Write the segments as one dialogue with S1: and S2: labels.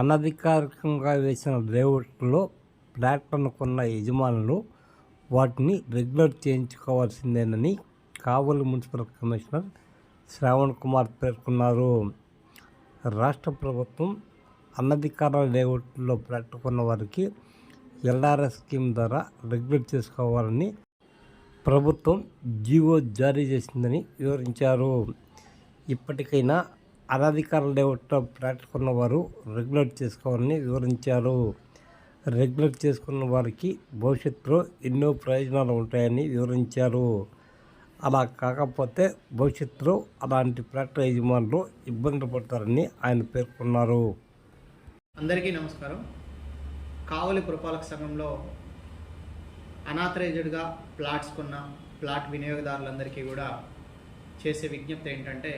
S1: అనధికారికంగా వేసిన లేఅవుట్లో ఫ్లాట్లను కొన్న యజమానులు వాటిని రెగ్యులర్ చేయించుకోవాల్సిందేనని కావలి మున్సిపల్ కమిషనర్ శ్రావణ్ కుమార్ పేర్కొన్నారు. రాష్ట్ర ప్రభుత్వం అనధికార లేఅవుట్లో ఫ్లాట్ కొన్న వారికి ఎల్ఆర్ఎస్ స్కీమ్ ద్వారా రెగ్యులర్ చేసుకోవాలని ప్రభుత్వం జీవో జారీ చేసిందని వివరించారు. ఇప్పటికైనా అనధికారులు లేఅవుట్లో ఫ్లాట్ వారు రెగ్యులేట్ చేసుకోవాలని వివరించారు. రెగ్యులేట్ చేసుకున్న వారికి భవిష్యత్తులో ఎన్నో ప్రయోజనాలు ఉంటాయని వివరించారు. అలా కాకపోతే భవిష్యత్తులో అలాంటి ప్రాక్టర్ యజమానులు ఇబ్బందులు పడతారని ఆయన పేర్కొన్నారు.
S2: అందరికీ నమస్కారం. కావలి పురపాలక సంఘంలో అనాథరైజ్డ్గా ప్లాట్స్ కొన్న ప్లాట్ వినియోగదారులందరికీ కూడా చేసే విజ్ఞప్తి ఏంటంటే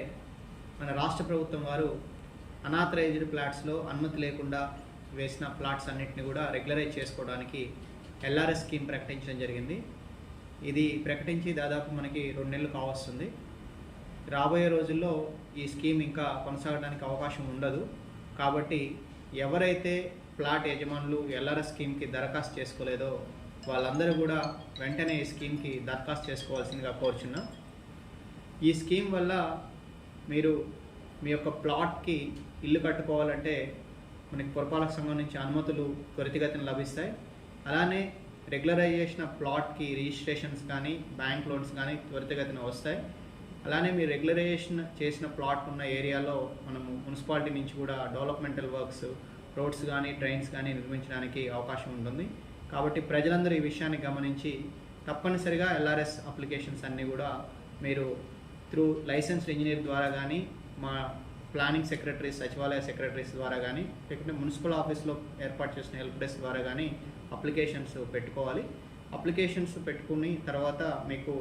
S2: మన రాష్ట్ర ప్రభుత్వం వారు అనాథరైజ్డ్ ప్లాట్స్లో అనుమతి లేకుండా వేసిన ప్లాట్స్ అన్నిటిని కూడా రెగ్యులరైజ్ చేసుకోవడానికి ఎల్ఆర్ఎస్ స్కీమ్ ప్రకటించడం జరిగింది. ఇది ప్రకటించి దాదాపు మనకి రెండు నెలలు కావస్తుంది. రాబోయే రోజుల్లో ఈ స్కీమ్ ఇంకా కొనసాగడానికి అవకాశం ఉండదు. కాబట్టి ఎవరైతే ప్లాట్ యజమానులు ఎల్ఆర్ఎస్ స్కీమ్కి దరఖాస్తు చేసుకోలేదో వాళ్ళందరూ కూడా వెంటనే ఈ స్కీమ్కి దరఖాస్తు చేసుకోవాల్సిందిగా కోరుచున్నాం. ఈ స్కీమ్ వల్ల మీరు మీ యొక్క ప్లాట్కి ఇల్లు కట్టుకోవాలంటే మనకి పురపాలక సంఘం నుంచి అనుమతులు త్వరితగతిన లభిస్తాయి. అలానే రెగ్యులరైజేషన్ ప్లాట్కి రిజిస్ట్రేషన్స్ కానీ బ్యాంక్ లోన్స్ కానీ త్వరితగతిన వస్తాయి. అలానే మీరు రెగ్యులరైజేషన్ చేసిన ప్లాట్ ఉన్న ఏరియాలో మనము మున్సిపాలిటీ నుంచి కూడా డెవలప్మెంటల్ వర్క్స్ రోడ్స్ కానీ ట్రైన్స్ కానీ నిర్మించడానికి అవకాశం ఉంటుంది. కాబట్టి ప్రజలందరూ ఈ విషయాన్ని గమనించి తప్పనిసరిగా ఎల్ఆర్ఎస్ అప్లికేషన్స్ అన్నీ కూడా మీరు త్రూ లైసెన్స్డ్ ఇంజనీర్ ద్వారా కానీ మా ప్లానింగ్ సెక్రటరీస్ సచివాలయ సెక్రటరీస్ ద్వారా కానీ లేకుంటే మున్సిపల్ ఆఫీస్లో ఏర్పాటు చేసిన హెల్ప్ డెస్క్ ద్వారా కానీ అప్లికేషన్స్ పెట్టుకోవాలి. అప్లికేషన్స్ పెట్టుకుని తర్వాత మీకు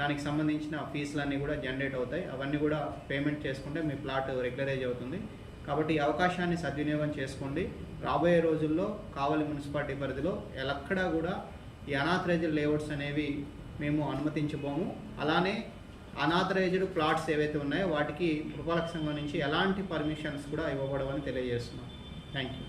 S2: దానికి సంబంధించిన ఫీజులన్నీ కూడా జనరేట్ అవుతాయి. అవన్నీ కూడా పేమెంట్ చేసుకుంటే మీ ప్లాట్ రెగ్యులరైజ్ అవుతుంది. కాబట్టి ఈ అవకాశాన్ని సద్వినియోగం చేసుకోండి. రాబోయే రోజుల్లో కావలి మున్సిపాలిటీ పరిధిలో ఎక్కడా కూడా ఈ అనాథరైజ్డ్ లేఅవుట్స్ అనేవి మేము అనుమతించబోము. అలానే అనాథరైజ్డ్ ప్లాట్స్ ఏవైతే ఉన్నాయో వాటికి పురపాలక సంఘం నుంచి ఎలాంటి పర్మిషన్స్ కూడా ఇవ్వబడవని తెలియజేస్తున్నాం. Thank you